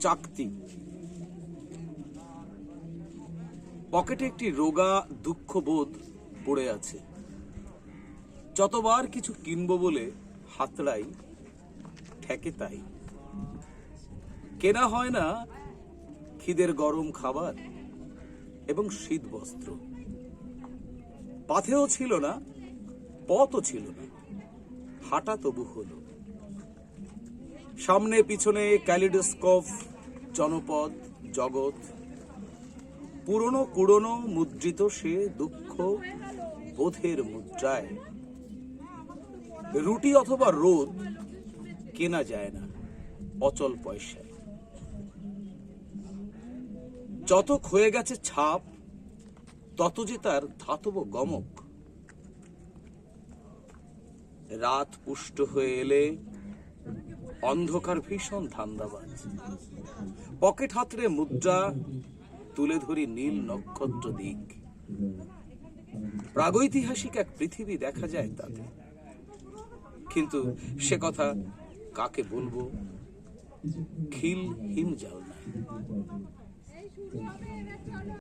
চাকতি। পকেটে একটি রোগা দুঃখবোধ পড়ে আছে। যতবার কিছু কিনবো বলে হাতড়াই, ঠেকে তাই। কেনা হয় না খিদের গরম খাবার এবং শীত বস্ত্র পাথেও ছিল না, পথও ছিল না, হাঁটা তবু হলো। সামনে পিছনে ক্যালিডোস্কোপ, জনপদ, জগৎ। পুরনো কুড়নো মুদ্রিত সে দুঃখ বোধের মুদ্রায়। রুটি অথবা রোদ কেনা যায় না অচল পয়সায়। যত ক্ষয়ে গেছে ছাপ, তত যে তার ধাতব গমক। রাত পুষ্ট হয়ে এলে অন্ধকার ভীষণ ধান্দাবাজ। পকেট হাতড়ে মুদ্রা, তুলে ধরি নীল নক্ষত্র দিক। প্রাগৈতিহাসিক এক পৃথিবী দেখা যায় তাতে। কিন্তু সে কথা কাকে বলব? খিল হিম জাল না